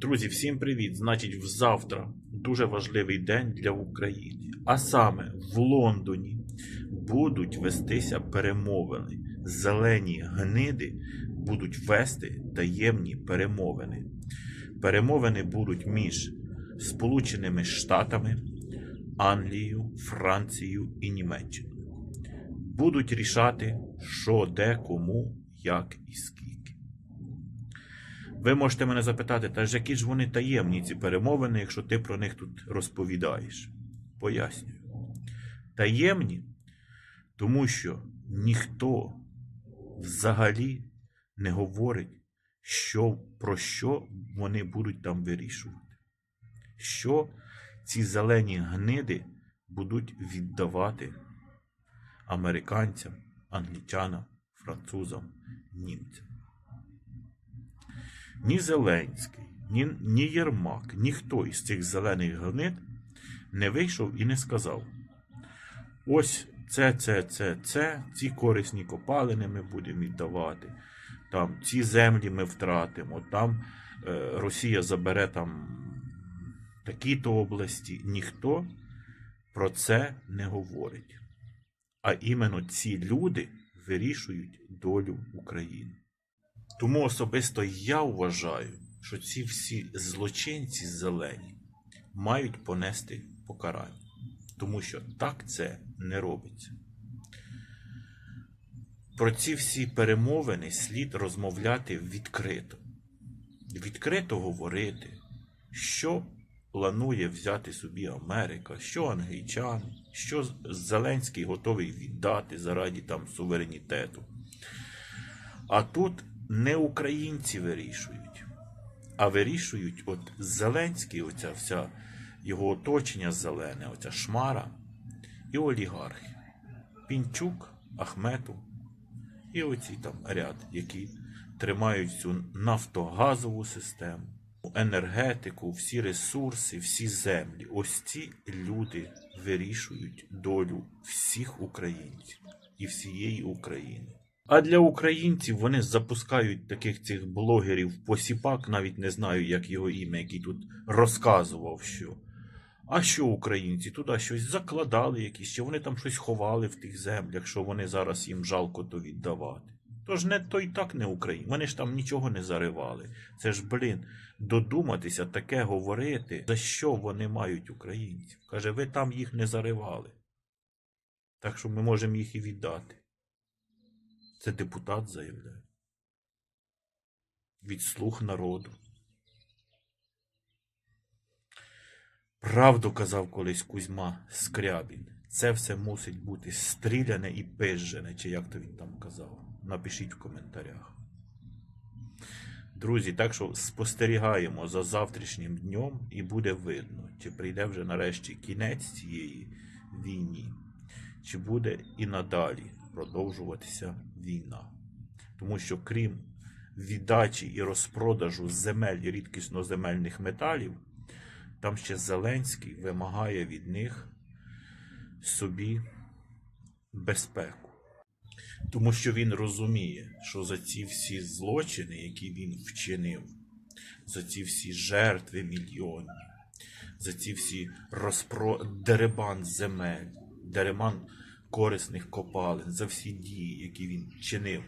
Друзі, всім привіт! Значить, взавтра дуже важливий день для України. А саме в Лондоні будуть вестися перемовини. Зелені гниди будуть вести таємні перемовини. Перемовини будуть між Сполученими Штатами, Англією, Францією і Німеччиною. Будуть рішати, що, де, кому, як і скільки. Ви можете мене запитати, та ж які ж вони таємні ці перемовини, якщо ти про них тут розповідаєш? Пояснюю. Таємні, тому що ніхто взагалі не говорить, що, про що вони будуть там вирішувати. Що ці зелені гниди будуть віддавати американцям, англічанам, французам, німцям. Ні Зеленський, ні, ні Єрмак, ніхто із цих зелених гнид не вийшов і не сказав: ось це, це, це, це, ці корисні копалини ми будемо віддавати, там ці землі ми втратимо, там е, Росія забере там такі-то області. Ніхто про це не говорить. А іменно ці люди вирішують долю України. Тому особисто я вважаю, що ці всі злочинці зелені мають понести покарання, тому що так це не робиться. Про ці всі перемовини слід розмовляти відкрито. Відкрито говорити, що планує взяти собі Америка, що англічани, що Зеленський готовий віддати заради там суверенітету. А тут не українці вирішують, а вирішують от Зеленський, оця вся його оточення зелене, оця шмара і олігархи. Пінчук, Ахметов і оці там ряд, які тримають цю нафтогазову систему, енергетику, всі ресурси, всі землі. Ось ці люди вирішують долю всіх українців і всієї України. А для українців вони запускають таких цих блогерів посіпак, навіть не знаю, як його ім'я, який тут розказував, що. А що українці туди щось закладали, якісь, що вони там щось ховали в тих землях, що вони зараз їм жалко то віддавати. Тож не то й так не Україна. Вони ж там нічого не заривали. Це ж, блін, додуматися таке говорити, за що вони мають українців. Каже, ви там їх не заривали. Так що ми можемо їх і віддати. Це депутат заявляє. Від слуг народу. Правду казав колись Кузьма Скрябін. Це все мусить бути стріляне і пизжене, чи як то він там казав. Напишіть в коментарях. Друзі, так що спостерігаємо за завтрашнім днем і буде видно, чи прийде вже нарешті кінець цієї війні, чи буде і надалі продовжуватися війна. Тому що крім віддачі і розпродажу земель і рідкісноземельних металів, там ще Зеленський вимагає від них собі безпеку. Тому що він розуміє, що за ці всі злочини, які він вчинив, за ці всі жертви мільйонів, за ці всі розпро... деребан земель, деребан корисних копалин, за всі дії, які він чинив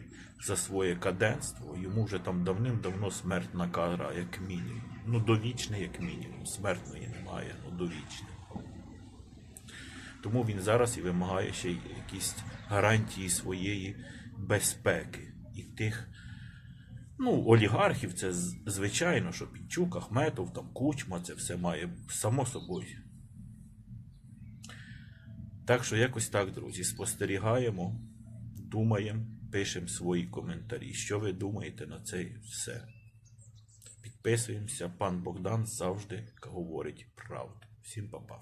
за своє каденство, йому вже там давним-давно смертна кара, як мінімум. Ну, довічне, як мінімум. Смертної немає, ну довічне. Тому він зараз і вимагає ще якісь гарантії своєї безпеки. І тих, ну, олігархів, це звичайно, що Пінчук, Ахметов, там Кучма, це все має само собою. Так що якось так, друзі, спостерігаємо, думаємо, пишемо свої коментарі. Що ви думаєте на це все? Підписуємося. Пан Богдан завжди говорить правду. Всім па-па.